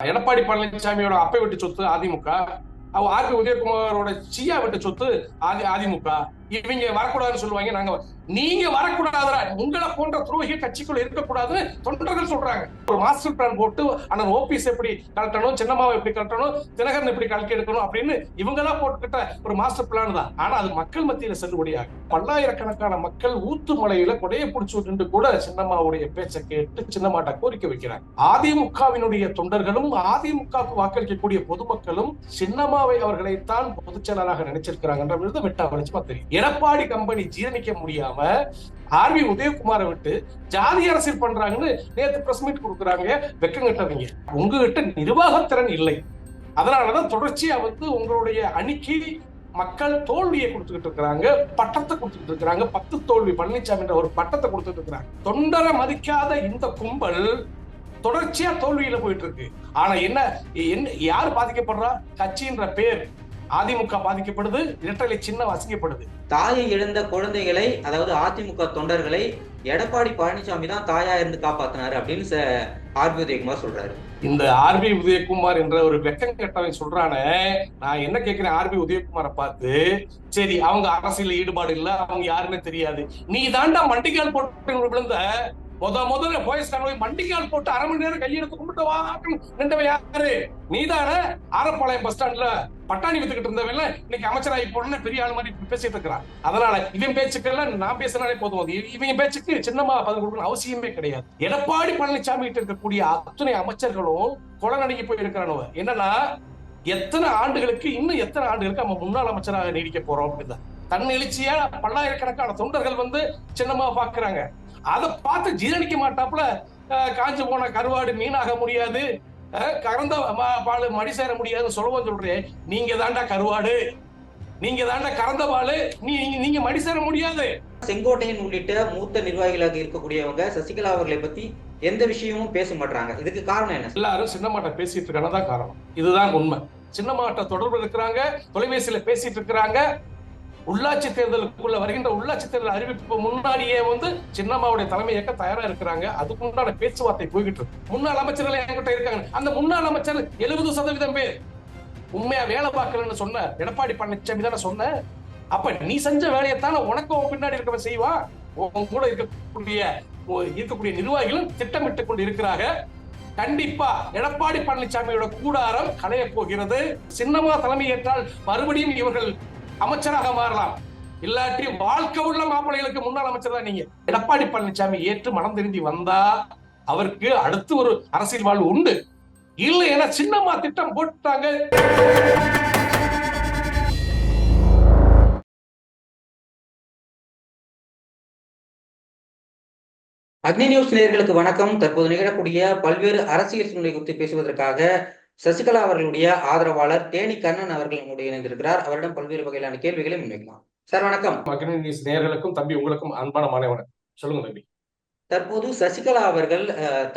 எடப்பாடி பழனிசாமியோட அப்பை விட்டு சொத்து அதிமுக அவ உதயகுமாரோட சியா விட்டு சொத்து அதிமுக. இவங்க வரக்கூடாதுன்னு சொல்லுவாங்க நாங்க நீங்க வரக்கூடாதுரா உங்களை போன்ற துரோகி கட்சிக்குள்ள இருக்கக்கூடாதுன்னு தொண்டர்கள் சொல்றாங்க. ஒரு மாஸ்டர் பிளான் போட்டு அண்ணன் ஓபிஎஸ் எப்படி கலட்டணும் சின்னம்மாவை எப்படி கலட்டணும் தினகரன் எப்படி கலக்கி எடுக்கணும் அப்படின்னு இவங்களா போட்டுக்கிட்ட ஒரு மாஸ்டர் பிளான் தான். ஆனா அது மக்கள் மத்தியில செல்லுபடியாகும் பல்லாயிரக்கணக்கான மக்கள் ஊத்து மலையில கொடையை பிடிச்சு நின்று கூட சின்னம்மாவுடைய பேச்சை கேட்டு சின்னம்மாட்ட கோரிக்கை வைக்கிறாங்க. அதிமுகவினுடைய தொண்டர்களும் அதிமுகவுக்கு வாக்களிக்கக்கூடிய பொதுமக்களும் சின்னம்மாவை அவர்களைத்தான் பொதுச் செயலாளராக நினைச்சிருக்கிறாங்கன்ற விருது வெட்டா வெளிச்சமா தெரியும் எடப்பாடி கம்பெனி ஜீரணிக்க முடியாம ஆர்வி உதயகுமாரை விட்டு ஜாதி அரசியல் பண்றாங்கன்னு நேற்று பிரஸ் மீட் கொடுக்குறாங்க. வெக்கம் கட்டவங்க. உங்ககிட்ட நிர்வாகத்திறன் இல்லை. அதனாலதான் தொடர்ச்சியா வந்து உங்களுடைய அணிக்கு மக்கள் தோல்வியை கொடுத்துக்கிட்டு இருக்கிறாங்க. பட்டத்தை கொடுத்துக்கிட்டு இருக்கிறாங்க. பத்து தோல்வி பழனிசாமின்ற ஒரு பட்டத்தை கொடுத்துட்டு இருக்கிறாங்க. தொண்டரை மதிக்காத இந்த கும்பல் தொடர்ச்சியா தோல்வியில போயிட்டு இருக்கு. ஆனா என்ன என்ன யார் பாதிக்கப்படுறா? கட்சின்ற பேர். அதிமுக பாதிக்கப்படுது இரட்டலை சின்னம் அசிங்கப்படுது. தாயை இழந்த குழந்தைகளை அதாவது அதிமுக தொண்டர்களை எடப்பாடி பழனிசாமி தான் தாயா இருந்து காப்பாத்தினாரு அப்படின்னு ஆர்பி உதயகுமார் சொல்றாரு. இந்த ஆர்பி உதயகுமார் என்ற ஒரு வெக்கம் கெட்டவன் சொல்றானே நான் என்ன கேட்கிறேன் ஆர்பி உதயகுமாரை பார்த்து சரி அவங்க அரசியல் ஈடுபாடு இல்ல அவங்க யாருன்னு தெரியாது. நீ தாண்டா மண்டிக்கால் போட்டு விழுந்த முத முதல்ல போயஸ் போய் மண்டிக்கால் போட்டு அரை மணி நேரம் கையெழுத்து கும்பிட்டு வா நின்றவன் யாரு? நீதான? ஆரப்பாளையம் பஸ் ஸ்டாண்ட்ல பட்டாணி வித்துக்கிட்டு இருந்தவன் இன்னைக்கு அமைச்சராகி போன பெரிய ஆள் மாதிரி பேசிட்டு இருக்கிறான். அதனால இவன் பேச்சுக்கெல்லாம் நான் பேசினாலே போதும். இவன் பேச்சுக்கு சின்னமா பதில் கொடுக்கணும் அவசியமே கிடையாது. எடப்பாடி பழனிசாமி கிட்ட இருக்கக்கூடிய அத்தனை அமைச்சர்களும் குளநடுங்கி போய் இருக்கிறானுவ என்னன்னா எத்தனை ஆண்டுகளுக்கு இன்னும் எத்தனை ஆண்டுகளுக்கு நம்ம முன்னாள் அமைச்சராக நீடிக்க போறோம் அப்படின்னு தன் எழுச்சியா பல்லாயிரக்கணக்கான தொண்டர்கள் வந்து சின்னமா பாக்குறாங்க அதை பார்த்து ஜீரணிக்க மாட்டாப்புல. காஞ்சு போன கருவாடு மீனாக முடியாது. கறந்த பால் மடி சேர முடியாதுன்னு சொல்லவும் சொல்றேன் நீங்க தாண்டா கருவாடு. நீங்க தாண்டா கறந்த பால். நீங்க- மடி சேர முடியாது. செங்கோட்டையன் உள்ளிட்ட மூத்த நிர்வாகிகளாக இருக்கக்கூடியவங்க சசிகலா அவர்களை பத்தி எந்த விஷயமும் பேச மாட்டாங்க இதுக்கு காரணம் என்ன? எல்லாரும் சின்னமாட்ட பேசிட்டு இருக்கான தான் காரணம். இதுதான் உண்மை. சின்னமாட்ட தொடர்பு இருக்கிறாங்க தொலைபேசியில பேசிட்டு இருக்கிறாங்க. உள்ளாட்சி தேர்தலுக்குள்ள வருகின்ற உள்ளாட்சி தேர்தல் அறிவிப்பு முன்னாடியே வந்து சின்னம்மாவுடைய தலைமை இயக்க தயாரா இருக்கிறாங்க. அதுக்குண்டான பேச்சுவார்த்தை போய்கிட்டு இருக்கு. முன்னாள் அமைச்சர்கள் என்கிட்ட இருக்காங்க. அந்த முன்னாள் அமைச்சர் எழுபது சதவீதம் பேர். உண்மையா வேலை பார்க்கலன்னு சொன்ன எடப்பாடி பழனிசாமி தானே சொன்ன? அப்ப நீ செஞ்ச வேலையைத்தான உனக்கு உன் பின்னாடி இருக்கவன் செய்வா உன் கூட இருக்கக்கூடிய இருக்கக்கூடிய நிர்வாகிகளும் திட்டமிட்டு கொண்டு இருக்கிறாங்க. கண்டிப்பா எடப்பாடி பழனிசாமியோட கூடாரம் களைய போகிறது. சின்னமா தலைமை ஏற்றால் மறுபடியும் இவர்கள் அமைச்சராக மாறலாம். இல்லாட்டி வாழ்க்கை உள்ள மாப்பிள்ளைகளுக்கு முன்னாள் அமைச்சர் தான் நீங்க. எடப்பாடி பழனிசாமி ஏற்று மனம் திரும்பி வந்தா அவருக்கு அடுத்து ஒரு அரசியல் வாழ்வு உண்டு. இல்லை என சின்னம்மா திட்டம் போட்டாங்க. அக்னி நியூஸ் நேர்களுக்கு வணக்கம். தற்போது நிகழக்கூடிய பல்வேறு அரசியல் சூழ்நிலை குறித்து பேசுவதற்காக சசிகலா அவர்களுடைய ஆதரவாளர் தேனி கண்ணன் அவர்கள் நம்முடைய இணைந்திருக்கிறார். அவரிடம் பல்வேறு வகையிலான கேள்விகளை முன்வைக்கலாம். சார் வணக்கம். மகன் நியூஸ் நேயர்களுக்கும் தம்பி உங்களுக்கும் அன்பான மாணவன் சொல்லுங்க தம்பி. தற்போது சசிகலா அவர்கள்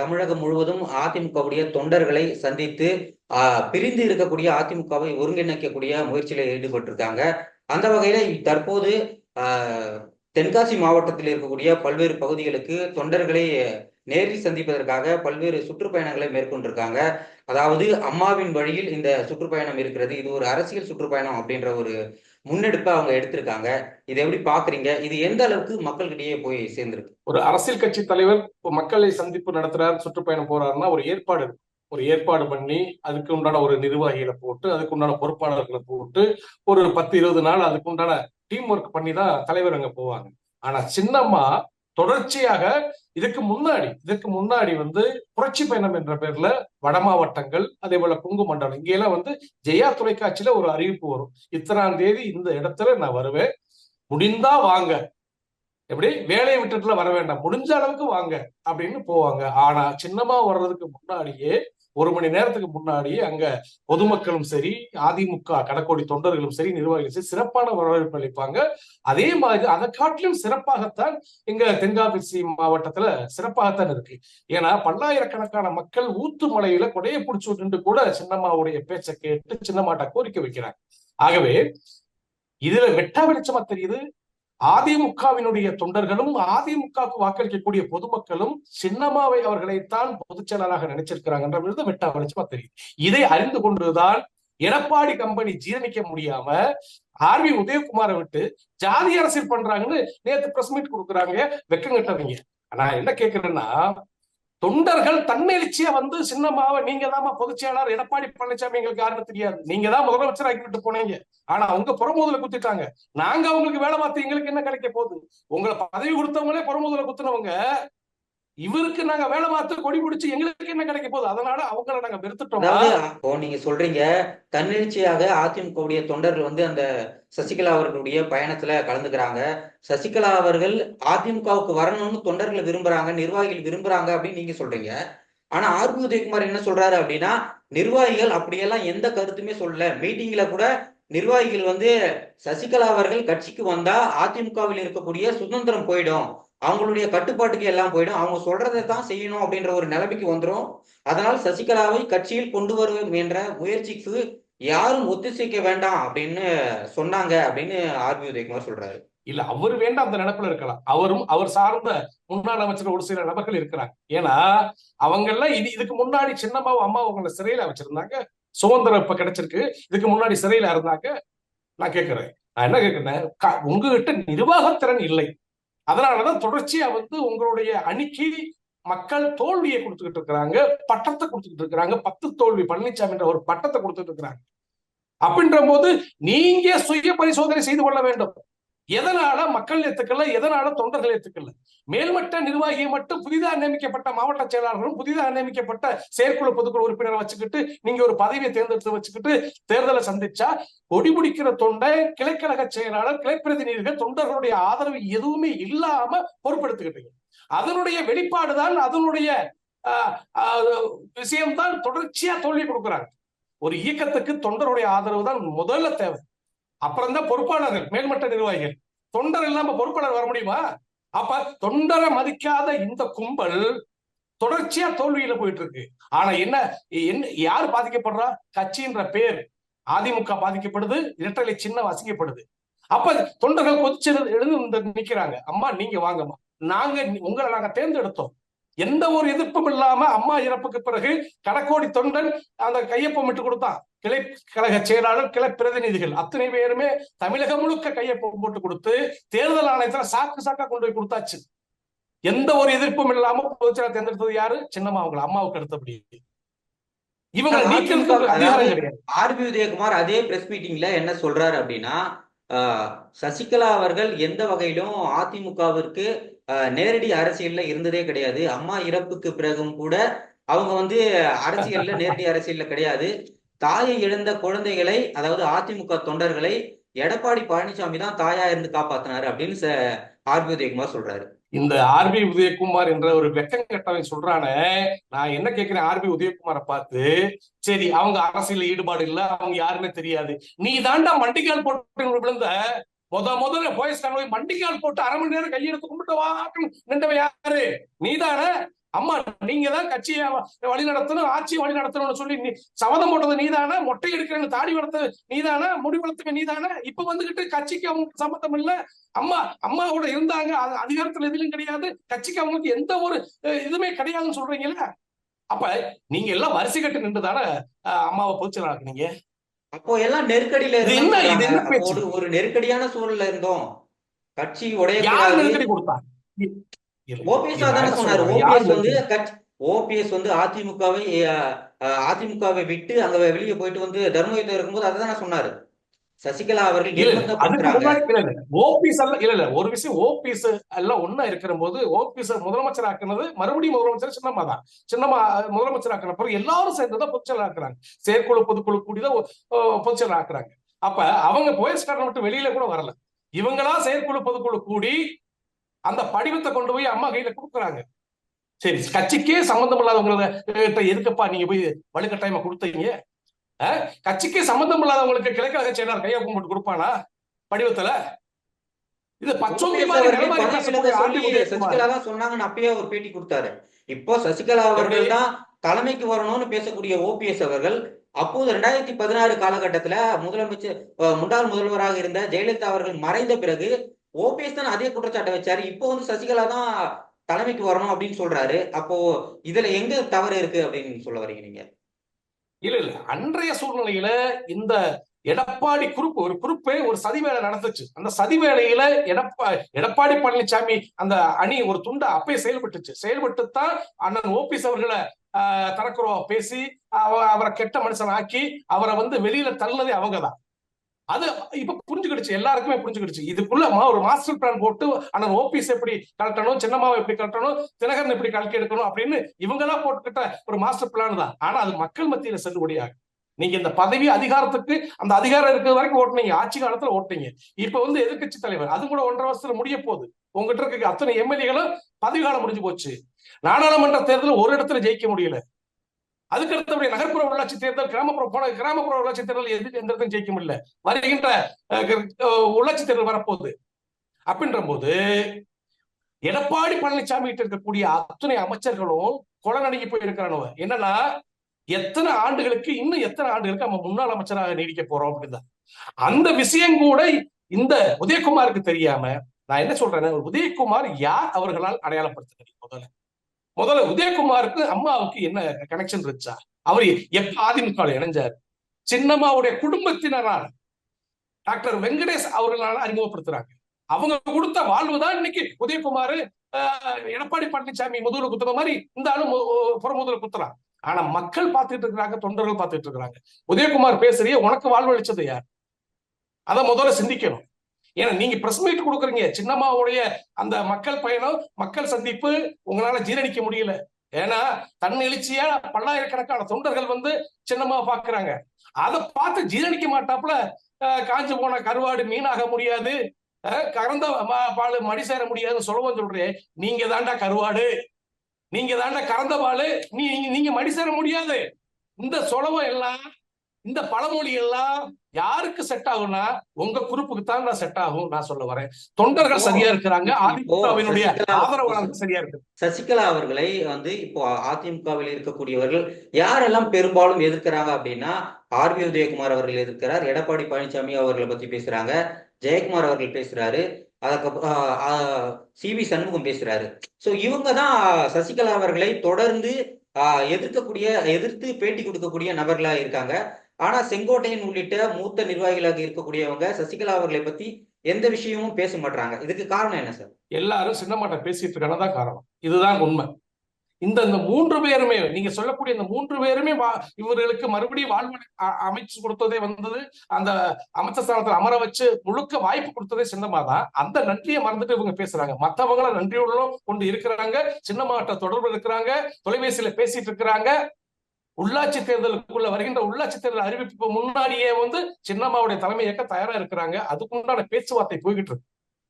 தமிழகம் முழுவதும் அதிமுகவுடைய தொண்டர்களை சந்தித்து பிரிந்து இருக்கக்கூடிய அதிமுகவை ஒருங்கிணைக்கக்கூடிய முயற்சியில ஈடுபட்டிருக்காங்க. அந்த வகையில தற்போது தென்காசி மாவட்டத்தில் இருக்கக்கூடிய பல்வேறு பகுதிகளுக்கு தொண்டர்களை நேரில் சந்திப்பதற்காக பல்வேறு சுற்றுப்பயணங்களை மேற்கொண்டிருக்காங்க. அதாவது அம்மாவின் வழியில் இந்த சுற்றுப்பயணம் இருக்கிறது. இது ஒரு அரசியல் சுற்றுப்பயணம் அப்படின்ற ஒரு முன்னெடுப்பை அவங்க எடுத்திருக்காங்க. இதை எப்படி பாக்குறீங்க? இது எந்த அளவுக்கு மக்கள்கிட்டயே போய் சேர்ந்திருக்கு? ஒரு அரசியல் கட்சி தலைவர் இப்போ மக்களை சந்திப்பு நடத்துறாரு சுற்றுப்பயணம் போறாருன்னா ஒரு ஏற்பாடு இருக்கு. ஒரு ஏற்பாடு பண்ணி அதுக்கு உண்டான ஒரு நிர்வாகிகளை போட்டு அதுக்கு உண்டான பொறுப்பாளர்களை போட்டு ஒரு பத்து இருபது நாள் அதுக்கு உண்டான டீம் ஒர்க் பண்ணி தான் தலைவர் அங்க போவாங்க. ஆனா சின்னம்மா தொடர்ச்சியாக இதுக்கு முன்னாடி இதுக்கு முன்னாடி வந்து புரட்சி பயணம் என்ற பேர்ல வட மாவட்டங்கள் அதே போல குங்கு மண்டலம் இங்கெல்லாம் வந்து ஜெயா தொலைக்காட்சியில ஒரு அறிவிப்பு வரும். இத்தனாம் தேதி இந்த இடத்துல நான் வருவேன். முடிந்தா வாங்க. எப்படி? வேலையை விட்டுட்டுல வர வேண்டாம். முடிஞ்ச அளவுக்கு வாங்க அப்படின்னு போவாங்க. ஆனா சின்னமா வர்றதுக்கு முன்னாடியே ஒரு மணி நேரத்துக்கு முன்னாடியே அங்க பொதுமக்களும் சரி அதிமுக கடக்கோடி தொண்டர்களும் சரி நிர்வாகிகளும் சரி சிறப்பான வரவேற்பு அளிப்பாங்க. அதே மாதிரி அதை காட்டிலும் சிறப்பாகத்தான் எங்க தென்காசி மாவட்டத்துல சிறப்பாகத்தான் இருக்கு. ஏன்னா பல்லாயிரக்கணக்கான மக்கள் ஊத்து மலையில கொடையை பிடிச்சு நின்று கூட சின்னம்மாவுடைய பேச்சை கேட்டு சின்னம்மாட்ட கோரிக்கை வைக்கிறாங்க. ஆகவே இதுல வெட்டா வெளிச்சமா தெரியுது. அதிமுகவினுடைய தொண்டர்களும் அதிமுகவுக்கு வாக்களிக்கக்கூடிய பொதுமக்களும் சின்னம்மாவை அவர்களைத்தான் பொதுச் செயலாளராக நினைச்சிருக்கிறாங்கன்ற விருது வெட்ட வெளிச்சமா தெரியும் இதை அறிந்து கொண்டுதான் எடப்பாடி கம்பெனி ஜீரணிக்க முடியாம ஆர் வி உதயகுமாரை விட்டு ஜாதி அரசியல் பண்றாங்கன்னு நேத்து பிரஸ் மீட் கொடுக்குறாங்க வெக்கம் கட்டவங்க. நான் என்ன கேட்கிறேன்னா தொண்டர்கள் தன்னெழுச்சியா வந்து சின்னம்மாவை நீங்க தான் பொதுச் செயலாளர் எடப்பாடி பழனிசாமி எங்களுக்கு யாருன்னு தெரியாது. நீங்க தான் முதலமைச்சர் ஆக்கிவிட்டு போனீங்க. ஆனா அவங்க புறமுதல குத்திட்டாங்க. நாங்க அவங்களுக்கு வேலை பார்த்து எங்களுக்கு என்ன கிடைக்க போகுது? உங்களை பதவி கொடுத்தவங்களே புறமுதல குத்துனவங்க. இவருக்கு நாங்க வேலை பார்த்து கொடி பிடிச்சு எங்களுக்கு என்ன கிடைக்க போகுது? அதனால அவங்கள நாங்க வெறுத்துட்டோம்? இப்போ நீங்க சொல்றீங்க தன்னெழுச்சியாக அதிமுகவுடைய தொண்டர்கள் வந்து அந்த சசிகலா அவர்களுடைய பயணத்துல கலந்துக்கிறாங்க. சசிகலா அவர்கள் அதிமுகவுக்கு வரணும்னு தொண்டர்கள் விரும்புறாங்க நிர்வாகிகள் விரும்புறாங்க அப்படின்னு நீங்க சொல்றீங்க. ஆனா ஆர். பி உதயகுமார் என்ன சொல்றாரு அப்படின்னா நிர்வாகிகள் அப்படியெல்லாம் எந்த கருத்துமே சொல்லல. மீட்டிங்ல கூட நிர்வாகிகள் வந்து சசிகலா அவர்கள் கட்சிக்கு வந்தா அதிமுகவில் இருக்கக்கூடிய சுதந்திரம் போயிடும். அவங்களுடைய கட்டுப்பாட்டுக்கு எல்லாம் போயிடும். அவங்க சொல்றதை தான் செய்யணும் அப்படின்ற ஒரு நிலைமைக்கு வந்துரும். அதனால் சசிகலாவை கட்சியில் கொண்டு வருவோம் என்ற முயற்சிக்கு யாரும் ஒத்திசைக்க வேண்டாம் அப்படின்னு சொன்னாங்க அப்படின்னு ஆர்பி உதயகுமார் சொல்றாரு. இல்ல அவர் வேண்டாம் அந்த நினைப்புல இருக்கலாம். அவரும் அவர் சார்ந்த முன்னாள் அமைச்சர் ஒரு சில நபர்கள் இருக்கிறாங்க. ஏன்னா அவங்க எல்லாம் இது இதுக்கு முன்னாடி சின்னம்மாவும் அம்மா அவங்கள சிறையில வச்சிருந்தாங்க. சுதந்திரம் இப்ப கிடைச்சிருக்கு. இதுக்கு முன்னாடி சிறையில இருந்தாங்க. நான் கேட்கிறேன் நான் என்ன கேட்கிறேன் உங்ககிட்ட நிர்வாகத்திறன் இல்லை. அதனாலதான் தொடர்ச்சியா வந்து உங்களுடைய அணிக்கு மக்கள் தோல்வியை கொடுத்துக்கிட்டு இருக்கிறாங்க பட்டத்தை கொடுத்துக்கிட்டு இருக்கிறாங்க பத்து தோல்வி பழனிசாமின்ற ஒரு பட்டத்தை கொடுத்துட்டு இருக்கிறாங்க. அப்படின்ற போது நீங்க சுய பரிசோதனை செய்து கொள்ள வேண்டும். எதனால மக்கள் ஏத்துக்கல? எதனால தொண்டர்கள் ஏத்துக்கல? மேல்மட்ட நிர்வாகியை மட்டும் புதிதாக நியமிக்கப்பட்ட மாவட்ட செயலாளர்களும் புதிதாக நியமிக்கப்பட்ட செயற்குழு பொதுக்குழு உறுப்பினரை வச்சுக்கிட்டு நீங்க ஒரு பதவியை தேர்ந்தெடுத்து வச்சுக்கிட்டு தேர்தலை சந்திச்சா கொடிபுடிக்கிற தொண்டை கிளைக்கழக செயலாளர் கிளை பிரதிநிதிகள் தொண்டர்களுடைய ஆதரவு எதுவுமே இல்லாம பொறுப்பெடுத்துக்கிட்டீங்க அதனுடைய வெளிப்பாடுதான் அதனுடைய ஆஹ், விஷயம்தான் தொடர்ச்சியா தோல்வி கொடுக்குறாங்க. ஒரு இயக்கத்துக்கு தொண்டருடைய ஆதரவு தான் முதல்ல தேவை. அப்புறம் தான் பொறுப்பாளர்கள் மேல்மட்ட நிர்வாகிகள். தொண்டர் இல்லாம பொறுப்பாளர் வர முடியுமா? அப்ப தொண்டரை மதிக்காத இந்த கும்பல் தொடர்ச்சியா தோல்வியில போயிட்டு இருக்கு ஆனா என்ன என்ன யார் பாதிக்கப்படுறா? கட்சின்ற பேர் அதிமுக பாதிக்கப்படுது இரட்டலை சின்னம் அசிங்கப்படுது. அப்ப தொண்டர்கள் கொதிச்சு எழுந்து நிக்கிறாங்க. அம்மா நீங்க வாங்கம்மா. நாங்க உங்களை நாங்க தேர்ந்தெடுத்தோம். எந்த ஒரு எதிர்ப்பும் இல்லாம அம்மா இறப்புக்கு பிறகு கடக்கோடி தொண்டன் அந்த கையொப்பம் விட்டு கொடுத்தான். கிளை கழக செயலாளர் கிளை பிரதிநிதிகள் அத்தனை பேருமே தமிழகம் முழுக்க கையொப்பம் போட்டு கொடுத்து தேர்தல் ஆணையத்துல சாக்கு சாக்கா கொண்டு போய் கொடுத்தாச்சு. எந்த ஒரு எதிர்ப்பும் இல்லாம பொதுச்செயலாளர் தேர்ந்தெடுத்தது யாரு? சின்னம்மா அவங்கள அம்மாவுக்கு அடுத்தபடி. இவங்க கிடையாது ஆர்பி உதயகுமார் அதே பிரஸ் மீட்டிங்ல என்ன சொல்றாரு அப்படின்னா சசிகலா அவர்கள் எந்த வகையிலும் அதிமுகவிற்கு நேரடி அரசியல்ல இருந்ததே கிடையாது. அம்மா இறப்புக்கு பிறகும் கூட அவங்க வந்து அரசியல்ல நேரடி அரசியல்ல கிடையாது. தாயை இழந்த குழந்தைகளை அதாவது அதிமுக தொண்டர்களை எடப்பாடி பழனிசாமி தான் தாயா இருந்து காப்பாத்தினாரு அப்படின்னு ஆர்பி உதயகுமார் சொல்றாரு. இந்த ஆர்பி உதயகுமார் என்ற ஒரு வெக்கம் கெட்டவன் சொல்றானே நான் என்ன கேட்கிறேன் ஆர்பி உதயகுமாரை பார்த்து சரி அவங்க அரசியல் ஈடுபாடு இல்ல அவங்க யாருன்னு தெரியாது. நீ தாண்டா மண்டிக்கால் போட்டு விழுந்த முத முதல்ல போயஸ் போய் மண்டிக்கால் போட்டு அரை மணி நேரம் கையெழுத்து கும்பிட்டு வா நின்றவன் யாரு? நீதானே? அம்மா நீங்க தான் கட்சியை வழி நடத்தணும் ஆட்சியை வழி நடத்தணும்னு சொல்லி நீ சபதம் போட்டது நீதானா? மொட்டை எடுக்கிறேன்னு தாடி வளர்த்து நீதானா? முடி வளர்த்தவன் நீதானா? இப்ப வந்துகிட்டு கட்சிக்கு அவங்களுக்கு சம்மந்தம் இல்ல. அம்மா அம்மாவோட இருந்தாங்க. அது அதிகாரத்துல எதிலும் கிடையாது. கட்சிக்கு அவங்களுக்கு எந்த ஒரு இதுமே இதுவுமே கிடையாதுன்னு சொல்றீங்கல்ல? அப்ப நீங்க எல்லாம் வரிசை கட்டு நின்று தானே அம்மாவை பொதுச்செயலாக்குனீங்க அப்போ எல்லாம் நெருக்கடியில பேச்சு? ஒரு நெருக்கடியான சூழல்ல இருந்தோம். கட்சி கொடுத்தா? ஓபிஎஸ் தானே சொன்னாரு? ஓபிஎஸ் வந்து கட்சி ஓபிஎஸ் வந்து அதிமுகவை அதிமுகவை விட்டு அங்க வெளியே போயிட்டு வந்து தர்மயுத்தம் இருக்கும்போது அதை சொன்னாரு. சசிகலா அவர்கள் ஓபிஎஸ் இல்ல. இல்ல ஒரு விஷயம் ஓபிஎஸ் எல்லாம் ஒண்ணா இருக்கிற போது ஓபிஎஸ் முதலமைச்சர் ஆக்குனது மறுபடியும் முதலமைச்சர் சின்னம்மா தான். சின்னம்மா முதலமைச்சர் ஆக்குன பிறகு எல்லாரும் சேர்ந்துதான் பொதுச்செயலர் ஆக்குறாங்க. செயற்குழு பொதுக்குழு கூடிதான் பொதுச்செயலர் ஆக்குறாங்க. அப்ப அவங்க போயஸ்காரனை விட்டு வெளியில கூட வரல. இவங்களா செயற்குழு பொதுக்குழு கூடி அந்த படிவத்தை கொண்டு போய் அம்மா கையில கொடுக்குறாங்க. சரி கட்சிக்கே சம்பந்தம் இல்லாதவங்கள எதுக்கப்பா நீங்க போய் வலுக்கட்டாயமா கொடுத்தீங்க? கட்சிக்கே சம்பந்தம் இல்லாதவங்களுக்கு கிழக்காக செயலாளர் கையை கும்பிட்டு கொடுப்பானா? படிவத்துல? இது. சசிகலா சொன்னாங்கன்னு அப்பயே ஒரு பேட்டி கொடுத்தாரு. இப்போ சசிகலா அவர்கள் தான் தலைமைக்கு வரணும்னு பேசக்கூடிய ஓபிஎஸ் அவர்கள் அப்போது ரெண்டாயிரத்தி பதினாறு காலகட்டத்துல முதலமைச்சர் முன்னாள் முதல்வராக இருந்த ஜெயலலிதா அவர்கள் மறைந்த பிறகு ஓபிஎஸ் தானே அதே குற்றச்சாட்டை வச்சாரு. இப்போ வந்து சசிகலா தான் தலைமைக்கு வரணும் அப்படின்னு சொல்றாரு. அப்போ இதுல எங்க தவறு இருக்கு அப்படின்னு சொல்ல வரீங்க நீங்க? இல்ல இல்ல. அன்றைய சூழ்நிலையில இந்த எடப்பாடி குரூப் ஒரு குரூப்பே ஒரு சதி வேலை நடந்துச்சு. அந்த சதி வேலையில எடப்பா எடப்பாடி பழனிசாமி அந்த அணி ஒரு துண்டை அப்பயே செயல்பட்டுச்சு. செயல்பட்டு தான் அண்ணன் ஓபிஎஸ் அவர்களை ஆஹ், தரக்குறோம் பேசி அவ- அவரை கெட்ட மனுஷன் ஆக்கி அவரை வந்து வெளியில தள்ளதே அவங்கதான். அது இப்ப புரிஞ்சுக்கிடுச்சு எல்லாருக்குமே புரிஞ்சுக்கிடுச்சு. இதுக்குள்ள மா- ஒரு மாஸ்டர் பிளான் போட்டு அண்ணன் ஓபிஎஸ் எப்படி கலட்டணும் சின்னம்மாவை எப்படி கலட்டணும் தினகரன் எப்படி கலக்கி எடுக்கணும் அப்படின்னு இவங்க எல்லாம் போட்டுக்கிட்ட ஒரு மாஸ்டர் பிளான் தான். ஆனா அது மக்கள் மத்தியில செல்லுபடியாகும் நீங்க இந்த பதவி அதிகாரத்துக்கு அந்த அதிகாரம் இருக்கிற வரைக்கும் ஓட்டுனீங்க. ஆட்சி காலத்துல ஓட்டுனீங்க. இப்ப வந்து எதிர்க்கட்சி தலைவர் அது கூட ஒன்றரை வருஷத்துல முடிய போகுது. உங்ககிட்ட இருக்க அத்தனை எம்எல்ஏகளும் பதவி காலம் முடிஞ்சு போச்சு. நாடாளுமன்ற தேர்தல் ஒரு இடத்துல ஜெயிக்க முடியல. அதுக்கு அடுத்தபடி நகர்ப்புற உள்ளாட்சி தேர்தல் கிராமப்புற போன கிராமப்புற உள்ளாட்சி தேர்தல் எது எந்த இடத்தையும் ஜெயிக்க முடியல. வருகின்ற உள்ளாட்சி தேர்தல் வரப்போகுது. அப்படின்ற போது எடப்பாடி பழனிசாமி கிட்ட இருக்கக்கூடிய அத்தனை அமைச்சர்களும் குளநடுங்கி போய் இருக்கிறானுவ என்னன்னா எத்தனை ஆண்டுகளுக்கு இன்னும் எத்தனை ஆண்டுகளுக்கு நம்ம முன்னாள் அமைச்சராக நீடிக்க போறோம் அப்படின்னு அந்த விஷயம் கூட இந்த உதயகுமாருக்கு தெரியாம நான் என்ன சொல்றேன்னா உதயகுமார் யார் அவர்களால் அடையாளப்படுத்துகிறீங்க முதல்ல. முதல்ல உதயகுமாருக்கு அம்மாவுக்கு என்ன கனெக்ஷன் இருந்துச்சா? அவர் எப்ப அதிமுக இணைஞ்சார்? சின்னம்மாவுடைய குடும்பத்தினரால் டாக்டர் வெங்கடேஷ் அவர்களால் அறிமுகப்படுத்துறாங்க. அவங்க கொடுத்த வாழ்வு தான் இன்னைக்கு உதயகுமார் எடப்பாடி பழனிசாமி முதுகுல குத்துற மாதிரி இந்த ஆளு புறமுதுல குத்துறான். ஆனா மக்கள் பார்த்துட்டு இருக்கிறாங்க தொண்டர்கள் பார்த்துட்டு இருக்கிறாங்க. உதயகுமார் பேசுறிய உனக்கு வாழ்வு அளிச்சது யார்? அதை முதல்ல சிந்திக்கணும். ஏன்னா நீங்க பிரஸ் மீட் கொடுக்குறீங்க. சின்னம்மாவுடைய அந்த மக்கள் பயணம் மக்கள் சந்திப்பு உங்களால ஜீரணிக்க முடியல. ஏன்னா தன் எழுச்சியா பல்லாயிரக்கணக்கான தொண்டர்கள் வந்து சின்னம்மா பாக்குறாங்க அதை பார்த்து ஜீரணிக்க மாட்டாப்புல அஹ், காஞ்சு போன கருவாடு மீனாக முடியாது. கறந்த ம- பால் மடி சேர முடியாதுன்னு சொல்லவும் சொல்றேன் நீங்க தாண்டா கருவாடு. நீங்க தாண்டா கறந்த பால். நீ நீங்க- நீங்க மடி சேர முடியாது. இந்த சொலவம் எல்லாம் இந்த பழமொழி எல்லாம் யாருக்கு செட் ஆகும்னா உங்க குரூப்புக்கு தான் நான் செட் ஆகும் நான் சொல்ல வரேன். தொண்டர்கள் சரியா இருக்கிறாங்க அதிமுகவினுடைய ஆதரவாளர்கள் சரியா இருக்கு. சசிகலா அவர்களை வந்து இப்போ அதிமுகவில் இருக்கக்கூடியவர்கள் யாரெல்லாம் பெரும்பாலும் எதிர்க்கிறாங்க அப்படின்னா ஆர் பி உதயகுமார் அவர்கள் எதிர்க்கிறார் எடப்பாடி பழனிசாமி அவர்களை பத்தி பேசுறாங்க ஜெயக்குமார் அவர்கள் பேசுறாரு அதுக்கப்புறம் சி வி சண்முகம் பேசுறாரு. சோ இவங்க தான் சசிகலா அவர்களை தொடர்ந்து எதிர்க்கக்கூடிய எதிர்த்து பேட்டி கொடுக்கக்கூடிய நபர்களா இருக்காங்க. ஆனா செங்கோட்டையன் உள்ளிட்ட மூத்த நிர்வாகிகளாக இருக்கக்கூடியவங்க சசிகலா அவர்களை பத்தி எந்த விஷயமும் பேச மாட்டாங்க இதுக்கு காரணம் என்ன சார்? எல்லாரும் சின்னமாட்ட பேசிட்டு இருக்கானதான் காரணம். இதுதான் உண்மை. இந்த இந்த மூன்று பேருமே நீங்க சொல்லக்கூடிய இந்த மூன்று பேருமே வா- இவர்களுக்கு மறுபடியும் வாழ்வு அ- அமைச்சு கொடுத்ததே வந்தது. அந்த அமைச்சர் ஸ்தானத்தில் அமர வச்சு முழுக்க வாய்ப்பு கொடுத்ததே சின்னமா தான் அந்த நன்றியை மறந்துட்டு இவங்க பேசுறாங்க. மற்றவங்கள நன்றியுள்ளம் கொண்டு இருக்கிறாங்க. சின்னமாட்ட தொடர்பு இருக்கிறாங்க. தொலைபேசியில பேசிட்டு இருக்கிறாங்க. உள்ளாட்சி தேர்தலுக்குள்ள வருகின்ற உள்ளாட்சி தேர்தல் அறிவிப்பு முன்னாடியே வந்து சின்னம்மாவுடைய தலைமை இயக்க தயாரா இருக்கிறாங்க. அதுக்குண்டான பேச்சுவார்த்தை போய்கிட்டு இருக்கு.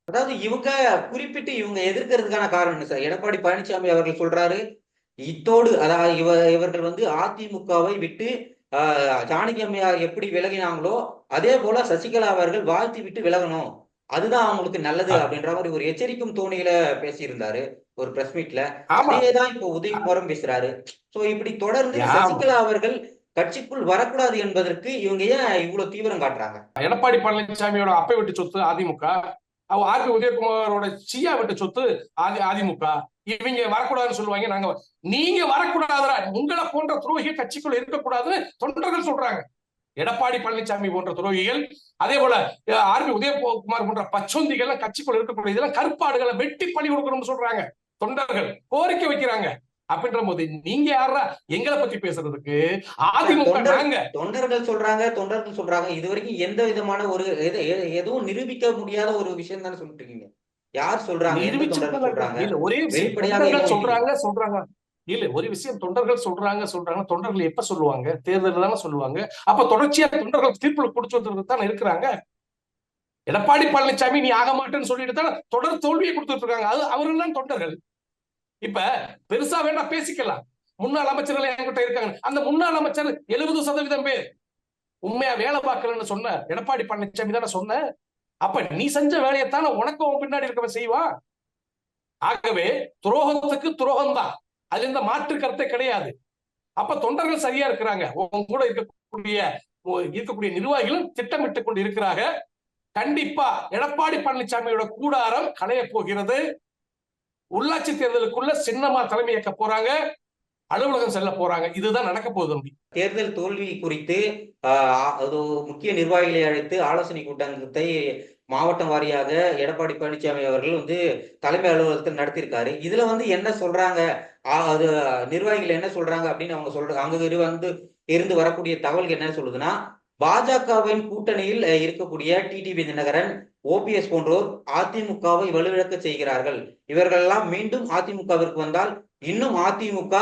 அதாவது இவங்க குறிப்பிட்டு இவங்க எதிர்க்கிறதுக்கான காரணம் என்ன சார்? எடப்பாடி பழனிசாமி அவர்கள் சொல்றாரு இத்தோடு அதாவது இவ இவர்கள் வந்து அதிமுகவை விட்டு ஜானகி அம்மையார் எப்படி விலகினாங்களோ அதே போல சசிகலா அவர்கள் வாழ்த்தி விட்டு விலகணும். அதுதான் அவங்களுக்கு நல்லது அப்படின்ற மாதிரி ஒரு எச்சரிக்கும் தோணியில பேசியிருந்தாரு ஒரு பிரஸ் மீட்ல அதேதான் இப்போ உதயகுமாரும் பேசுறாரு. சோ இப்படி தொடர்ந்து. சசிகலா அவர்கள் கட்சிக்குள் வரக்கூடாது என்பதற்கு இவங்க ஏன் இவ்வளவு தீவிரம் காட்டுறாங்க? எடப்பாடி பழனிசாமியோட அப்பை விட்டு சொத்து அதிமுக. அவ ஆர். பி. உதயகுமாரோட சியா விட்டு சொத்து அதி அதிமுக. இவங்க வரக்கூடாதுன்னு சொல்லுவாங்க. நாங்க நீங்க வரக்கூடாதுடா. உங்களை போன்ற துரோகிகள் கட்சிக்குள்ள இருக்கக்கூடாதுன்னு தொண்டர்கள் சொல்றாங்க. எடப்பாடி பழனிசாமி போன்ற துரோகிகள் அதே போல ஆர் பி உதயகுமார் போன்ற பச்சொந்திகள் கட்சிக்குள்ள இருக்கக்கூடிய இதெல்லாம் கருப்பாடுகளை வெட்டி பழி கொடுக்கணும்னு சொல்றாங்க. தொண்டர்கள் கோரிக்கை வைக்கிறாங்க. அப்படின்ற போது நீங்க யாரா எங்களை பத்தி பேசுறதுக்கு அதிமுக தொண்டர்கள் சொல்றாங்க தொண்டர்கள் சொல்றாங்க. இது வரைக்கும் எந்த விதமான ஒரு எது- எது- எதுவும் நிரூபிக்க முடியாத ஒரு விஷயம் தானே சொல்லிட்டு இருக்கீங்க. யார் சொல்றாங்க? ஒரே சொல்றாங்க சொல்றாங்க. இல்ல ஒரு விஷயம் தொண்டர்கள் சொல்றாங்க சொல்றாங்க. தொண்டர்கள் எப்ப சொல்லுவாங்க? தேர்தல் தானே சொல்லுவாங்க. அப்ப தொடர்ச்சியா தொண்டர்கள் தீர்ப்பு கொடுத்து தானே இருக்கிறாங்க? எடப்பாடி பழனிசாமி நீ ஆக மாட்டேன்னு சொல்லிட்டு தானே தொடர் தோல்வியை கொடுத்துட்டு இருக்காங்க. அது அவர்கள் தான் தொண்டர்கள். இப்ப பெருசா வேண்டாம் பேசிக்கலாம். முன்னாள் அமைச்சர்கள் என்கிட்ட இருக்காங்க. அந்த முன்னாள் அமைச்சர் எழுபது சதவீதம் பேர். உண்மையா வேலை பார்க்கலன்னு சொன்ன எடப்பாடி பழனிசாமி தானே சொன்ன? அப்ப நீ செஞ்ச வேலையைத்தானே உனக்கு உன் பின்னாடி இருக்கவன் செய்வான் ஆகவே துரோகத்துக்கு துரோகம் தான் அது இந்த மாற்று கருத்தை கிடையாது. அப்ப தொண்டர்கள் சரியா இருக்கிறாங்க. உங்க கூட இருக்கக்கூடிய இருக்கக்கூடிய நிர்வாகிகளும் திட்டமிட்டு கொண்டு இருக்கிறாங்க கண்டிப்பா எடப்பாடி பழனிசாமியோட கூடாரம் களைய போகிறது. உள்ளாட்சி தேர்தலுக்குள்ள சின்னமா தலைமை ஏற்க போறாங்க. அலுவலகம் செல்ல போறாங்க. இதுதான் நடக்க போகுது தேர்தல் தோல்வி குறித்து ஆஹ், அது முக்கிய நிர்வாகிகளை அழைத்து ஆலோசனை கூட்டத்தை மாவட்டம் வாரியாக எடப்பாடி பழனிசாமி அவர்கள் வந்து தலைமை அலுவலகத்தில் நடத்தியிருக்காரு. இதுல வந்து என்ன சொல்றாங்க? அது நிர்வாகிகள் என்ன சொல்றாங்க அப்படின்னு அவங்க சொல்றாங்க அங்க இரு வந்து இருந்து வரக்கூடிய தகவல்கள் என்ன சொல்லுதுன்னா பாஜகவின் கூட்டணியில் இருக்கக்கூடிய டிடிவி தினகரன் ஓபிஎஸ் போன்றோர் அதிமுகவை வலுவிழக்க செய்கிறார்கள். இவர்களெல்லாம் மீண்டும் அதிமுகவிற்கு வந்தால் இன்னும் அதிமுக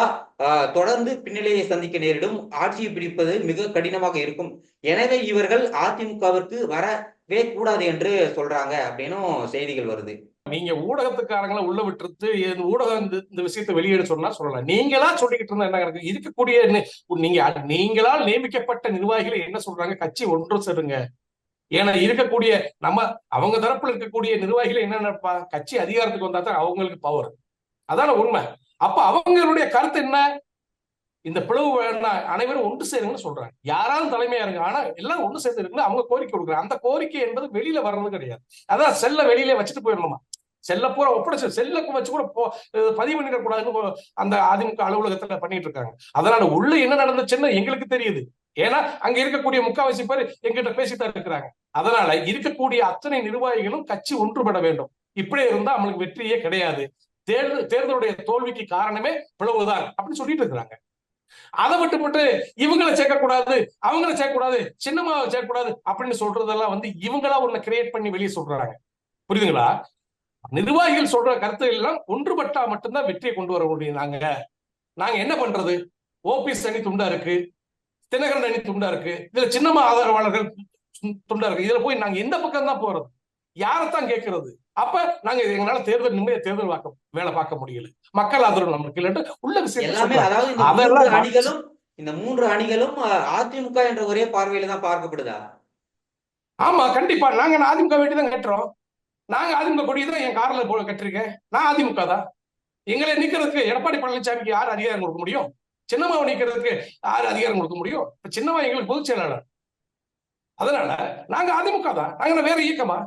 தொடர்ந்து பின்னிலையை சந்திக்க நேரிடும். ஆட்சியை பிடிப்பது மிக கடினமாக இருக்கும். எனவே இவர்கள் அதிமுகவிற்கு வர கூடாது என்று சொல்றாங்க அப்படின்னும் செய்திகள் வருது. நீங்க ஊடகத்துக்காரங்களை உள்ள விட்டுருத்து இந்த ஊடகம் இந்த விஷயத்தை வெளியிட சொன்னா சொல்லலாம். நீங்களா சொல்லிக்கிட்டு இருந்தா என்ன கணக்கு இருக்கக்கூடிய நீங்க நீங்களால் நியமிக்கப்பட்ட நிர்வாகிகள் என்ன சொல்றாங்க? கட்சி ஒன்று சேருங்க. ஏன்னா இருக்கக்கூடிய நம்ம அவங்க தரப்புல இருக்கக்கூடிய நிர்வாகிகள் என்ன நினைப்பா? கட்சி அதிகாரத்துக்கு வந்தா தான் அவங்களுக்கு பவர் அதான உண்மை. அப்ப அவங்களுடைய கருத்து என்ன? இந்த பிளவு வேண்டாம் அனைவரும் ஒன்று சேருங்கன்னு சொல்றாங்க. யாராலும் தலைமையா இருங்க. ஆனா எல்லாரும் ஒன்று சேர்ந்து இருக்குன்னு அவங்க கோரிக்கை கொடுக்குறாங்க. அந்த கோரிக்கை என்பது வெளியில வர்றது கிடையாது. அதான் செல்ல வெளியில வச்சுட்டு போயிடணுமா? செல்ல பூரா ஒப்படைச்சு செல்லக்கு வச்சு கூட போ பதிவு பண்ணிடக்கூடாதுன்னு அந்த அதிமுக அலுவலகத்துல பண்ணிட்டு இருக்காங்க. அதனால உள்ள என்ன நடந்துச்சுன்னு எங்களுக்கு தெரியுது. ஏன்னா அங்க இருக்கக்கூடிய முக்காவாசி பேர் எங்கிட்ட பேசித்தான் இருக்கிறாங்க. அதனால இருக்கக்கூடிய அத்தனை நிர்வாகிகளும் கட்சி ஒன்றுபட வேண்டும். இப்படியே இருந்தா நம்மளுக்கு வெற்றியே கிடையாது. தேர்தல் தேர்தலுடைய தோல்விக்கு காரணமே பிளவுதான் அப்படின்னு சொல்லிட்டு இருக்கிறாங்க. அதை விட்டுப்பட்டு இவங்களை சேர்க்கக்கூடாது அவங்கள சேர்க்கக்கூடாது சின்னமாவை சேர்க்கக்கூடாது அப்படின்னு சொல்றதெல்லாம் வந்து இவங்களா ஒண்ணு கிரியேட் பண்ணி வெளியே சொல்றாங்க. புரியுதுங்களா? நிர்வாகிகள் சொல்ற கருத்துகள் எல்லாம் ஒன்றுபட்டா மட்டும்தான் வெற்றியை கொண்டு வர முடியும். நாங்க நாங்க என்ன பண்றது? ஓபிஎஸ் அணி துண்டா இருக்கு தினகரன் அணி துண்டா இருக்கு இதுல சின்னமா ஆதரவாளர்கள் துண்டா இருக்கு. இதுல போய் நாங்க எந்த பக்கம் தான் போறது? யாரைத்தான் கேட்கறது? அப்ப நாங்க எங்களால தேர்தல் நிம்மதியா தேர்தல் பார்க்க வேலை பார்க்க முடியல. மக்கள் ஆதரவு நமக்கு இல்லைன்ட்டு உள்ள விஷயம் அதெல்லாம் அணிகளும் இந்த மூன்று அணிகளும் அதிமுக என்ற ஒரே பார்வையில தான் பார்க்கப்படுதா? ஆமா கண்டிப்பா. நாங்க அதிமுக வேண்டி தான் கட்டுறோம். நாங்க அதிமுக கொடி தான் என் கார்ல போல கட்டிருக்கேன். நான் அதிமுக தான். எங்களை நிக்கிறதுக்கு எடப்பாடி பழனிசாமிக்கு யார் அதிகாரம் கொடுக்க முடியும்? சின்னம்மாவை நிக்கிறதுக்கு யார் அதிகாரம் கொடுக்க முடியும்? இப்ப சின்னம்மா எங்களுக்கு பொதுச் செயலாளர். அதனால நாங்க அதிமுக தான். நாங்க வேற இயக்கமா?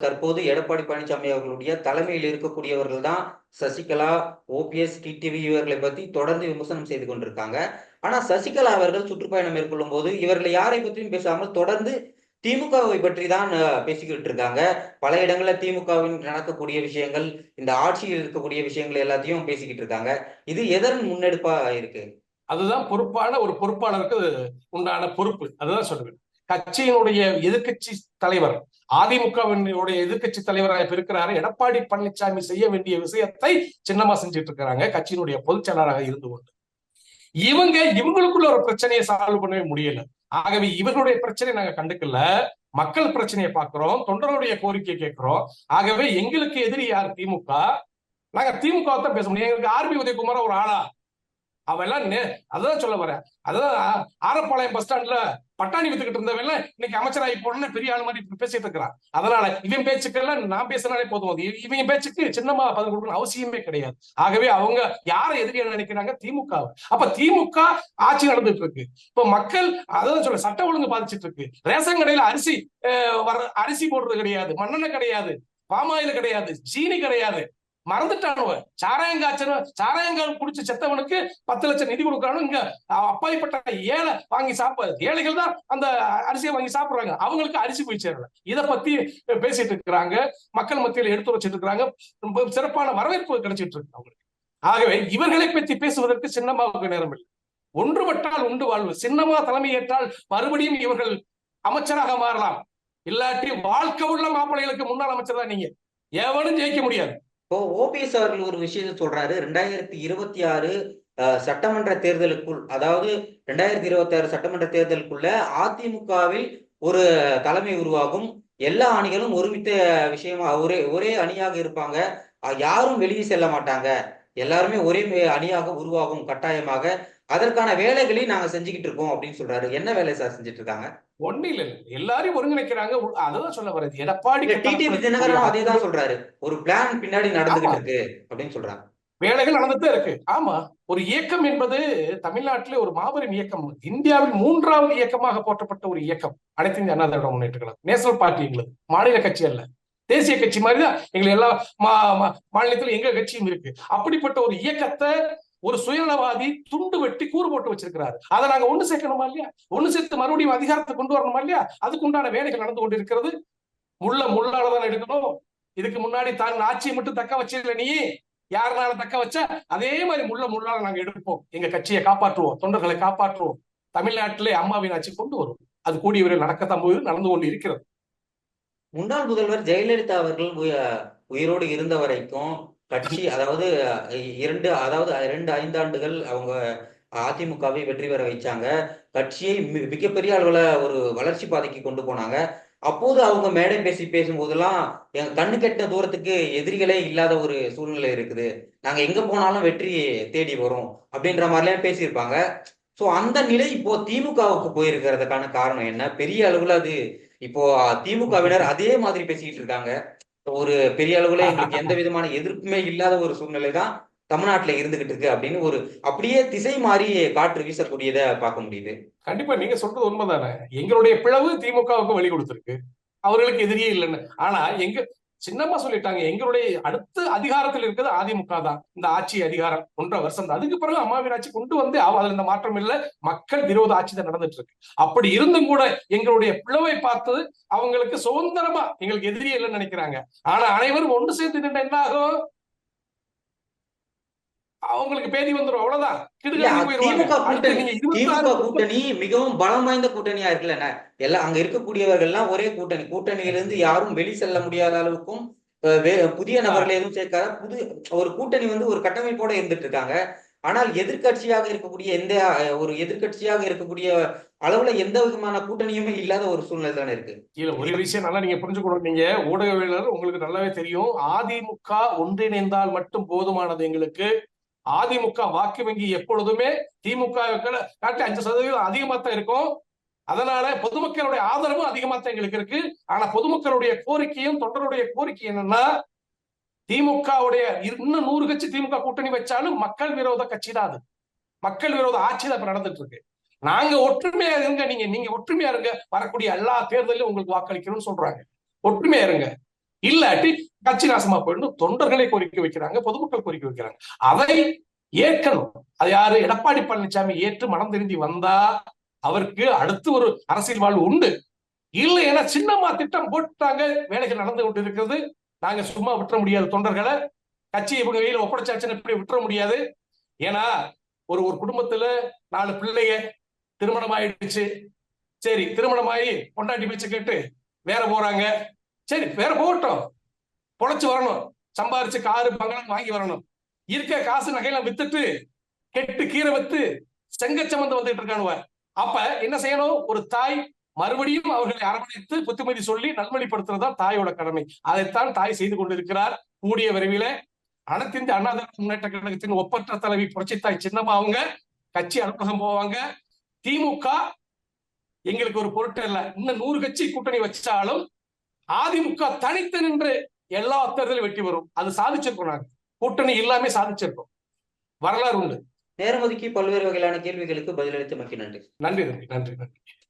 தற்போது எடப்பாடி பழனிசாமி அவர்களுடைய தலைமையில் இருக்கக்கூடியவர்கள் தான் சசிகலா ஓபிஎஸ் டிடிவி இவர்களை பத்தி தொடர்ந்து விமர்சனம் செய்து கொண்டிருக்காங்க. ஆனா சசிகலா அவர்கள் சுற்றுப்பயணம் மேற்கொள்ளும் போது இவர்களை யாரை பற்றியும் பேசாமல் தொடர்ந்து திமுகவை பற்றி தான் பேசிக்கிட்டு இருக்காங்க. பல இடங்கள்ல திமுகவின் நடக்கக்கூடிய விஷயங்கள் இந்த ஆட்சியில் இருக்கக்கூடிய விஷயங்கள் எல்லாத்தையும் பேசிக்கிட்டு இருக்காங்க. இது எதன் முன்னெடுப்பா இருக்கு? அதுதான் பொறுப்பான ஒரு பொறுப்பாளருக்கு உண்டான பொறுப்பு. அதுதான் சொல்லுவேன் கட்சியினுடைய எதிர்கட்சி தலைவர் அதிமுகவினுடைய எதிர்கட்சி தலைவராக இருக்கிறாரு எடப்பாடி பழனிசாமி செய்ய வேண்டிய விஷயத்தை சின்னமா செஞ்சுட்டு இருக்கிறாங்க கட்சியினுடைய பொதுச் செயலாளராக இருந்து கொண்டு. இவங்க இவங்களுக்குள்ள ஒரு பிரச்சனையை சால்வ் பண்ணவே முடியல. ஆகவே இவர்களுடைய பிரச்சனையை நாங்க கண்டுக்கல. மக்கள் பிரச்சனையை பார்க்கிறோம் தொண்டர்களுடைய கோரிக்கையை கேட்கிறோம். ஆகவே எங்களுக்கு எதிரி யார்? திமுக. நாங்க திமுக தான் பேச முடியும். எங்களுக்கு ஆர்பி உதயகுமார் ஒரு ஆளா? அவெல்லாம் நே- அதான் சொல்ல வரேன் அதான் ஆரப்பாளையம் பஸ் ஸ்டாண்ட்ல பட்டாணி வித்துக்கிட்டு இருந்தவன் இன்னைக்கு அமைச்சராகி போடணும்னு பெரிய ஆள் மாதிரி பேசிட்டு இருக்கிறான். அதனால இவன் பேச்சுக்கெல்லாம் நான் பேசினாலே போதும். இவன் பேச்சுக்கு சின்னமா பதில் கொடுக்கணும் அவசியமே கிடையாது. ஆகவே அவங்க யாரை எதிரியா நினைக்கிறாங்க? திமுக அப்ப திமுக ஆட்சி நடந்துட்டு இருக்கு. இப்ப மக்கள் அதான் சொல்ல சட்ட ஒழுங்கு பாதிச்சிட்டு இருக்கு. ரேஷன் கடையில அரிசி வர அரிசி போடுறது கிடையாது. மண்ணெண்ணெய் கிடையாது. பாமாயில் கிடையாது. சீனி கிடையாது. மறந்துட்டானுவ சாராயம் காய்ச்சனும் சாராயங்கால் குடிச்சு செத்தவனுக்கு பத்து லட்சம் நிதி கொடுக்கணும் இங்க அப்பாய்ப்பட்ட ஏழை வாங்கி சாப்பிட ஏழைகள் தான் அந்த அரிசியை வாங்கி சாப்பிடுறாங்க. அவங்களுக்கு அரிசி போய் சேரல. இத பத்தி பேசிட்டு இருக்கிறாங்க. மக்கள் மத்தியில் எடுத்து வச்சிட்டு இருக்கிறாங்க. ரொம்ப சிறப்பான வரவேற்பு கிடைச்சிட்டு இருக்கு அவங்களுக்கு. ஆகவே இவர்களை பற்றி பேசுவதற்கு சின்னமாவுக்கு நேரம் இல்லை. ஒன்றுபட்டால் உண்டு வாழ்வு. சின்னமா தலைமை ஏற்றால் மறுபடியும் இவர்கள் அமைச்சராக மாறலாம். இல்லாட்டி வாழ்க்கை உள்ள மாப்பிள்ளைகளுக்கு முன்னாள் அமைச்சர் தான் நீங்க. எவனும் ஜெயிக்க முடியாது. இப்போ ஓபிஎஸ் அவர்கள் ஒரு விஷயத்தை சொல்றாரு. ரெண்டாயிரத்தி இருபத்தி ஆறு சட்டமன்ற தேர்தலுக்குள் அதாவது ரெண்டாயிரத்தி இருபத்தி ஆறு சட்டமன்ற தேர்தலுக்குள்ள அதிமுகவில் ஒரு தலைமை உருவாகும். எல்லா அணிகளும் ஒருமித்த விஷயமா ஒரே ஒரே அணியாக இருப்பாங்க. யாரும் வெளியே செல்ல மாட்டாங்க. எல்லாருமே ஒரே அணியாக உருவாகும் கட்டாயமாக. அதற்கான வேலைகளை நாங்க செஞ்சுக்கிட்டு இருக்கோம் அப்படின்னு சொல்றாரு. என்ன வேலை சார் செஞ்சுட்டு இருக்காங்க ஒண்ணு இல்ல. எல்லாரையும் ஒருங்கிணைக்கிறாங்க. அததான் சொல்ல வர்றது எடப்பாடி டிடிவி தினகரனும் அதே தான் சொல்றாரு. ஒரு பிளான் பின்னாடி நடந்துகிட்டு இருக்கு அப்படின்னு சொல்றாங்க. வேலைகள் நடந்துட்டே இருக்கு. ஆமா. ஒரு இயக்கம் என்பது தமிழ்நாட்டிலே ஒரு மாபெரும் இயக்கம். இந்தியாவில் மூன்றாவது இயக்கமாக போற்றப்பட்ட ஒரு இயக்கம். அனைத்து இந்திய அண்ணா திராவிட முன்னேற்ற கழகம். நேஷனல் பார்ட்டி எங்களுக்கு மாநில கட்சி அல்ல. தேசிய கட்சி மாதிரி தான் எங்களை எல்லா மாநிலத்திலும் எங்க கட்சியும் இருக்கு. அப்படிப்பட்ட ஒரு இயக்கத்தை ஒரு சுயநலவாதி துண்டு வெட்டி கூறு போட்டு வச்சிருக்கிறாரு. அதை நாங்க ஒண்ணு சேர்க்கணுமா இல்லையா? ஒண்ணு சேர்த்து மறுபடியும் அதிகாரத்தை கொண்டு வரணுமா இல்லையா? அதுக்கு உண்டான வேலைகள் நடந்து கொண்டிருக்கிறது. முள்ள முள்ளால தான் எடுக்கணும். இதுக்கு முன்னாடி தான் ஆட்சியை மட்டும் தக்க வச்சிருக்கல நீ. யாருனால தக்க வச்சா? அதே மாதிரி முள்ள முள்ளால நாங்க எடுப்போம். எங்க கட்சியை காப்பாற்றுவோம். தொண்டர்களை காப்பாற்றுவோம். தமிழ்நாட்டிலே அம்மாவின் ஆட்சி கொண்டு வரும். அது கூடிய விரைவில் நடக்கத்தான் போது நடந்து கொண்டு இருக்கிறது. முன்னாள் முதல்வர் ஜெயலலிதா அவர்கள் உயிரோடு இருந்த வரைக்கும் கட்சி அதாவது இரண்டு அதாவது இரண்டு ஐந்தாண்டுகள் அவங்க அதிமுகவை வெற்றி பெற வைச்சாங்க. கட்சியை மிகப்பெரிய அளவுல ஒரு வளர்ச்சி பாதைக்கு கொண்டு போனாங்க. அப்போது அவங்க மேடை பேசி பேசும்போதெல்லாம் எங்க கண்ணு கெட்ட தூரத்துக்கு எதிரிகளே இல்லாத ஒரு சூழ்நிலை இருக்குது. நாங்க எங்க போனாலும் வெற்றி தேடி வரும் அப்படின்ற மாதிரிலாம் பேசியிருப்பாங்க. சோ அந்த நிலை இப்போ திமுகவுக்கு போயிருக்கிறதுக்கான காரணம் என்ன? பெரிய அளவுல அது இப்போ திமுகவினர் அதே மாதிரி பேசிக்கிட்டு இருக்காங்க. ஒரு பெரிய அளவுல எங்களுக்கு எந்த விதமான எதிர்ப்புமே இல்லாத ஒரு சூழ்நிலை தான் தமிழ்நாட்டுல இருந்துகிட்டு இருக்கு அப்படின்னு ஒரு அப்படியே திசை மாறி காற்று வீசக்கூடியதை பார்க்க முடியுது. கண்டிப்பா நீங்க சொல்றது உண்மைதானே? எங்களுடைய பிளவு திமுகவுக்கு வழி கொடுத்திருக்கு. அவர்களுக்கு எதிரியே இல்லைன்னு. ஆனா எங்க சின்னம்மா சொல்லிட்டாங்க எங்களுடைய அடுத்த அதிகாரத்தில் இருக்கிறது அதிமுக தான். இந்த ஆட்சி அதிகாரம் ஒன்றரை வருஷம் தான். அதுக்கு பிறகு அம்மாவின் ஆட்சி கொண்டு வந்து அதுல இந்த மாற்றம் இல்ல. மக்கள் விரோத ஆட்சி தான் நடந்துட்டு இருக்கு. அப்படி இருந்தும் கூட எங்களுடைய பிளவை பார்த்து அவங்களுக்கு சுதந்திரமா எங்களுக்கு எதிரியே இல்லைன்னு நினைக்கிறாங்க. ஆனா அனைவரும் ஒன்று சேர்ந்து நின்று என்ன ஆகும்? அவங்களுக்கு பேதி வந்துரும். அவ்வளவுதான். திமுக கூட்டணி திமுக மிகவும் பலம் வாய்ந்த கூட்டணியா இருக்குல்ல எல்லாம் அங்க இருக்கக்கூடியவர்கள்லாம் ஒரே கூட்டணி. கூட்டணியிலிருந்து யாரும் வெளி செல்ல முடியாத அளவுக்கும் புதிய நபர்களை எதுவும் சேர்க்காத புது ஒரு கூட்டணி வந்து ஒரு கட்டமைப்போட இருந்துட்டு இருக்காங்க ஆனால் எதிர்க்கட்சியாக இருக்கக்கூடிய எந்த ஒரு எதிர்க்கட்சியாக இருக்கக்கூடிய அளவுல எந்த விதமான கூட்டணியுமே இல்லாத ஒரு சூழ்நிலை தானே இருக்கு. இல்ல ஒரு விஷயம் நல்லா நீங்க புரிஞ்சுக்கணும். நீங்க ஊடகவியலாளர் உங்களுக்கு நல்லாவே தெரியும். அதிமுக ஒன்றிணைந்தால் மட்டும் போதுமானது எங்களுக்கு. அதிமுக வாக்கு வங்கி எப்பொழுதுமே திமுக காட்டி அஞ்சு சதவீதம் அதிகமா தான் இருக்கும். அதனால பொதுமக்களுடைய ஆதரவும் அதிகமா தான் எங்களுக்கு இருக்கு. ஆனா பொதுமக்களுடைய கோரிக்கையும் தொண்டருடைய கோரிக்கை என்னன்னா திமுகவுடைய இன்னும் நூறு கட்சி திமுக கூட்டணி வச்சாலும் மக்கள் விரோத கட்சி தான் அது. மக்கள் விரோத ஆட்சி தான் இப்ப நடந்துட்டு இருக்கு. நாங்க ஒற்றுமையா இருங்க நீங்க நீங்க ஒற்றுமையா இருங்க. வரக்கூடிய எல்லா தேர்தலையும் உங்களுக்கு வாக்களிக்கணும்னு சொல்றாங்க. ஒற்றுமையா இருங்க. இல்லாட்டி கட்சி நாசமா போயிடணும். தொண்டர்களை கோரிக்கை வைக்கிறாங்க பொதுமக்கள் கோரிக்கை வைக்கிறாங்க. அதை ஏற்கணும். அது யாரு? எடப்பாடி பழனிசாமி ஏற்று மனம் திருந்தி வந்தா அவருக்கு அடுத்து ஒரு அரசியல் வாழ்வு உண்டு. இல்லை ஏன்னா சின்னம்மா திட்டம் போட்டாங்க. வேலைகள் நடந்து கொண்டு இருக்கிறது நாங்க சும்மா விட்டுற முடியாது தொண்டர்களை. கட்சி இவங்க கையில ஒப்படைச்சாச்சுன்னு இப்படி விட்டுற முடியாது? ஏன்னா ஒரு ஒரு குடும்பத்துல நாலு பிள்ளைய திருமணம் ஆயிடுச்சு சரி திருமணம் ஆகி பொண்டாட்டி பேச்சு கேட்டு வேற போறாங்க. சரி வேற போகட்டும். பொழைச்சு வரணும். சம்பாரிச்சு காரு பங்களம் வாங்கி வரணும். இருக்க காசு நகையெல்லாம் வித்துட்டு கெட்டு கீரை வித்து செங்கச்சமந்து வந்துட்டு இருக்கானுவ. அப்ப என்ன செய்யணும்? ஒரு தாய் மறுபடியும் அவர்களை அரவணைத்து புத்திமதி சொல்லி நல்வழிப்படுத்துறதா தாயோட கடமை. அதைத்தான் தாய் செய்து கொண்டிருக்கிறார். கூடிய விரைவில் அனைத்திந்திய இந்திய முன்னேற்ற கழகத்தின் ஒப்பற்ற தலைவி புரட்சித்தாய் சின்னம்மா அவங்க கட்சி அலுவலகம் போவாங்க. திமுக எங்களுக்கு ஒரு பொருட்டு இல்ல. இன்னும் நூறு கட்சி கூட்டணி வச்சாலும் அதிமுக தனித்து நின்று எல்லா தேர்தலும் வெற்றி வரும் அது சாதிச்சிருக்கோம் நாங்க. கூட்டணி இல்லாம சாதிச்சிருக்கோம். வரலாறு உண்டு. நேரம் ஒதுக்கி பல்வேறு வகையிலான கேள்விகளுக்கு பதிலளித்து மக்கி நன்றி நன்றி. நன்றி நன்றி நன்றி.